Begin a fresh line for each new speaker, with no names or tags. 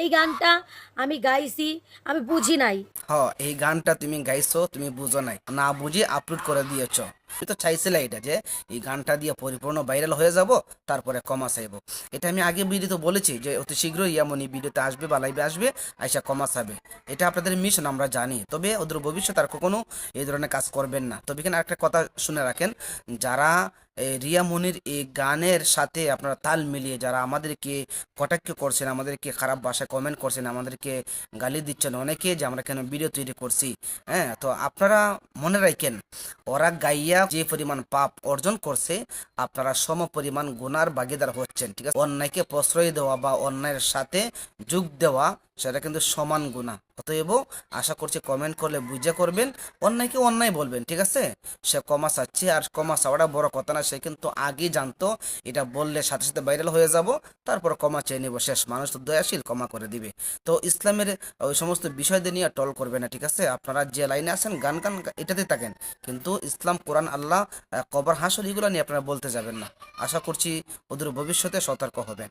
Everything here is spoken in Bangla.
এই গানটা আমি গাইছি, আমি বুঝি নাই।
হ, এই গানটা তুমি গাইছো, তুমি বুঝো নাই। না বুঝি আপলোড করে দিয়েছ। তুমি তো চাইছিলে এটা যে এই গানটা দিয়ে পরিপূর্ণ ভাইরাল হয়ে যাব, তারপরে কমা চাইব। এটা আমি আগে ভিডিওতে বলেছি যে অতি শীঘ্রই এমনই ভিডিওতে আসবে বা লাইভে আসবে, আইসা কমা চাবে এটা আপনাদের মিশন আমরা জানি। তবে ওদের ভবিষ্যৎ আর কখনো এই ধরনের কাজ করবেন না। তবে এখানে একটা কথা শুনে রাখেন, যারা রিয়া মনির এই গানের সাথে আপনারা তাল মিলিয়ে যারা আমাদেরকে কটাক্ষ করছেন, আমাদেরকে খারাপ ভাষায় কমেন্ট করছেন, আমাদেরকে গালি দিচ্ছেন অনেকে যে আমরা কেন ভিডিও তৈরি করছি হ্যাঁ? তো আপনারা মনে রাখেন, ওরা গাইয়া যে পরিমাণ পাপ অর্জন করছে, আপনারা সম পরিমাণ গুনার ভাগিদার হচ্ছেন, ঠিক আছে? অন্যায়কে প্রশ্রয় দেওয়া বা অন্যায়ের সাথে যোগ দেওয়া সেটা কিন্তু সমান গুণা। অতএব আশা করছি কমেন্ট করলে বুঝে করবেন অন্যায়কে অন্যায় বলবেন, ঠিক আছে? সে কমা চাচ্ছে আর কমা চাওয়াটা বড় কথা না, সে কিন্তু আগেই জানতো, এটা বললে সাথে সাথে ভাইরাল হয়ে যাব, তারপর কমা চেয়ে নেব, শেষ। মানুষ তো দয়াশীল কমা করে দিবে। তো ইসলামের ওই সমস্ত বিষয়দের নিয়ে টল করবে না, ঠিক আছে? আপনারা যে লাইনে আছেন, গান গান এটাতে থাকেন। কিন্তু ইসলাম, কোরআন, আল্লাহ কবর, হাসর, এগুলো নিয়ে আপনারা বলতে যাবেন না। আশা করছি ওদের ভবিষ্যতে সতর্ক হবেন।